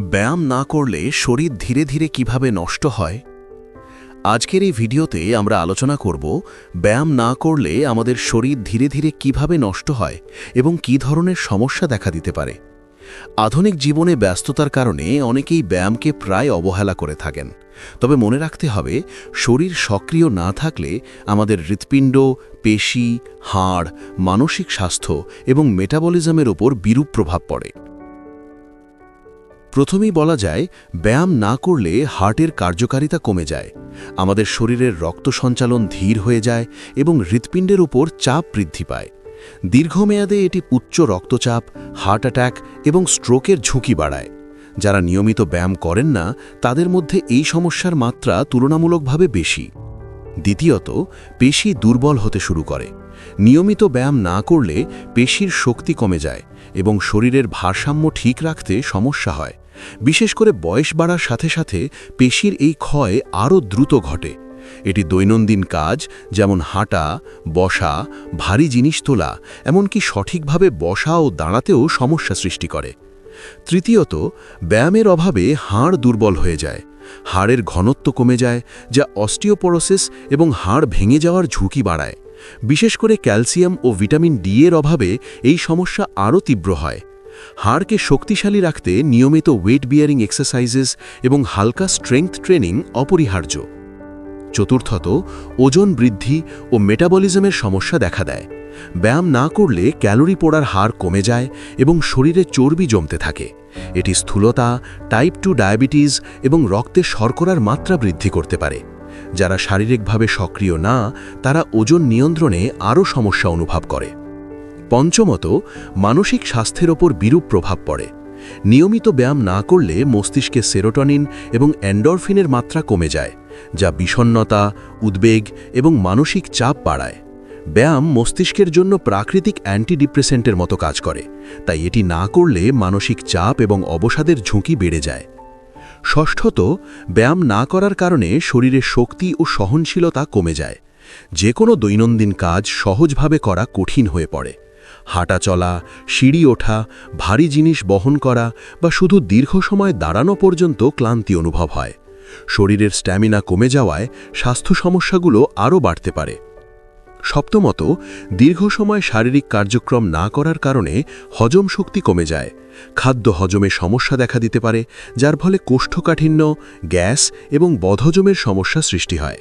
ব্যায়াম না করলে শরীর ধীরে ধীরে কীভাবে নষ্ট হয়? আজকের এই ভিডিওতে আমরা আলোচনা করব ব্যায়াম না করলে আমাদের শরীর ধীরে ধীরে কীভাবে নষ্ট হয় এবং কী ধরনের সমস্যা দেখা দিতে পারে। আধুনিক জীবনে ব্যস্ততার কারণে অনেকেই ব্যায়ামকে প্রায় অবহেলা করে থাকেন। তবে মনে রাখতে হবে, শরীর সক্রিয় না থাকলে আমাদের হৃৎপিণ্ড, পেশি, হাড়, মানসিক স্বাস্থ্য এবং মেটাবলিজমের ওপর বিরূপ প্রভাব পড়ে। প্রথমেই বলা যায়, ব্যায়াম না করলে হার্টের কার্যকারিতা কমে যায়, আমাদের শরীরের রক্ত সঞ্চালন ধীর হয়ে যায় এবং হৃৎপিণ্ডের উপর চাপ বৃদ্ধি পায়। দীর্ঘমেয়াদে এটি উচ্চ রক্তচাপ, হার্ট অ্যাটাক এবং স্ট্রোকের ঝুঁকি বাড়ায়। যারা নিয়মিত ব্যায়াম করেন না, তাদের মধ্যে এই সমস্যার মাত্রা তুলনামূলকভাবে বেশি। দ্বিতীয়ত, পেশি দুর্বল হতে শুরু করে। নিয়মিত ব্যায়াম না করলে পেশির শক্তি কমে যায় এবং শরীরের ভারসাম্য ঠিক রাখতে সমস্যা হয়। বিশেষ করে বয়স বাড়ার সাথে সাথে পেশির এই ক্ষয় আরও দ্রুত ঘটে। এটি দৈনন্দিন কাজ, যেমন হাঁটা, বসা, ভারী জিনিস তোলা, এমনকি সঠিকভাবে বসা ও দাঁড়াতেও সমস্যা সৃষ্টি করে। তৃতীয়ত, ব্যায়ামের অভাবে হাড় দুর্বল হয়ে যায়। হাড়ের ঘনত্ব কমে যায়, যা অস্টিওপোরোসিস এবং হাড় ভেঙে যাওয়ার ঝুঁকি বাড়ায়। বিশেষ করে ক্যালসিয়াম ও ভিটামিন ডি এর অভাবে এই সমস্যা আরও তীব্র হয়। হাড়কে শক্তিশালী রাখতে নিয়মিত ওয়েট বিয়ারিং এক্সারসাইজেস এবং হালকা স্ট্রেংথ ট্রেনিং অপরিহার্য। চতুর্থত, ওজন বৃদ্ধি ও মেটাবলিজমের সমস্যা দেখা দেয়। ব্যায়াম না করলে ক্যালোরি পোড়ার হার কমে যায় এবং শরীরে চর্বি জমতে থাকে। এটি স্থূলতা টাইপ টু ডায়াবেটিস এবং রক্তে শর্করার মাত্রা বৃদ্ধি করতে পারে। যারা শারীরিকভাবে সক্রিয় না, তারা ওজন নিয়ন্ত্রণে আরও সমস্যা অনুভব করে। পঞ্চমত, মানসিক স্বাস্থ্যের ওপর বিরূপ প্রভাব পড়ে। নিয়মিত ব্যায়াম না করলে মস্তিষ্কে সেরোটনিন এবং অ্যান্ডরফিনের মাত্রা কমে যায়, যা বিষণ্নতা উদ্বেগ এবং মানসিক চাপ বাড়ায়। ব্যায়াম মস্তিষ্কের জন্য প্রাকৃতিক অ্যান্টিডিপ্রেসেন্টের মতো কাজ করে, তাই এটি না করলে মানসিক চাপ এবং অবসাদের ঝুঁকি বেড়ে যায়। ষষ্ঠত, ব্যায়াম না করার কারণে শরীরে শক্তি ও সহনশীলতা কমে যায় যে কোনো দৈনন্দিন কাজ সহজভাবে করা কঠিন হয়ে পড়ে। হাঁটা চলা, সিঁড়ি ওঠা, ভারী জিনিস বহন করা বা শুধু দীর্ঘ সময় দাঁড়ানো পর্যন্ত ক্লান্তি অনুভব হয়। শরীরের স্ট্যামিনা কমে যাওয়ায় স্বাস্থ্য সমস্যাগুলো আরও বাড়তে পারে। সপ্তমত, দীর্ঘ সময় শারীরিক কার্যক্রম না করার কারণে হজম শক্তি কমে যায়। খাদ্য হজমে সমস্যা দেখা দিতে পারে, যার ফলে কোষ্ঠকাঠিন্য, গ্যাস এবং বদহজমের সমস্যা সৃষ্টি হয়।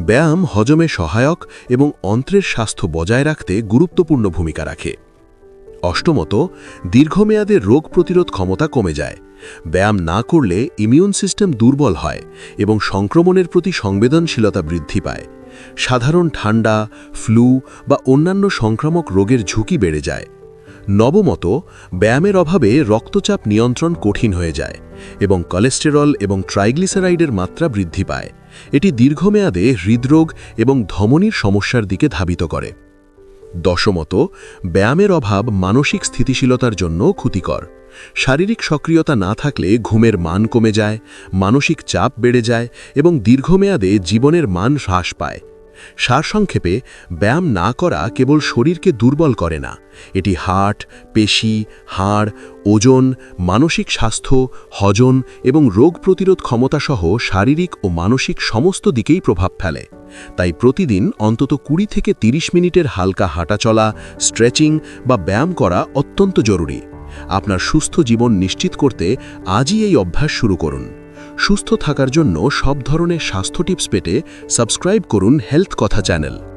ব্যায়াম হজমে সহায়ক এবং অন্ত্রের স্বাস্থ্য বজায় রাখতে গুরুত্বপূর্ণ ভূমিকা রাখে। অষ্টমত, দীর্ঘমেয়াদে রোগ প্রতিরোধ ক্ষমতা কমে যায়। ব্যায়াম না করলে ইমিউন সিস্টেম দুর্বল হয় এবং সংক্রমণের প্রতি সংবেদনশীলতা বৃদ্ধি পায়। সাধারণ ঠান্ডা ফ্লু বা অন্যান্য সংক্রামক রোগের ঝুঁকি বেড়ে যায়। নবমত, ব্যায়ামের অভাবে রক্তচাপ নিয়ন্ত্রণ কঠিন হয়ে যায় এবং কোলেস্টেরল এবং ট্রাইগ্লিসারাইডের মাত্রা বৃদ্ধি পায়। এটি দীর্ঘমেয়াদে হৃদরোগ এবং ধমনির সমস্যার দিকে ধাবিত করে। দশমত, ব্যায়ামের অভাব মানসিক স্থিতিশীলতার জন্য ক্ষতিকর। শারীরিক সক্রিয়তা না থাকলে ঘুমের মান কমে যায়, মানসিক চাপ বেড়ে যায় এবং দীর্ঘমেয়াদে জীবনের মান হ্রাস পায়। সারসংক্ষেপে, ব্যায়াম না করা কেবল শরীরকে দুর্বল করে না, এটি হার্ট পেশি, হাড়, ওজন, মানসিক স্বাস্থ্য হজন এবং রোগ প্রতিরোধ ক্ষমতাসহ শারীরিক ও মানসিক সমস্ত দিকেই প্রভাব ফেলে। তাই প্রতিদিন অন্তত কুড়ি থেকে ৩০ মিনিটের হালকা হাঁটাচলা স্ট্রেচিং বা ব্যায়াম করা অত্যন্ত জরুরি। আপনার সুস্থ জীবন নিশ্চিত করতে আজই এই অভ্যাস শুরু করুন। সুস্থ থাকার জন্য সব ধরনের স্বাস্থ্য টিপস পেতে সাবস্ক্রাইব করুন হেলথ কথা চ্যানেল।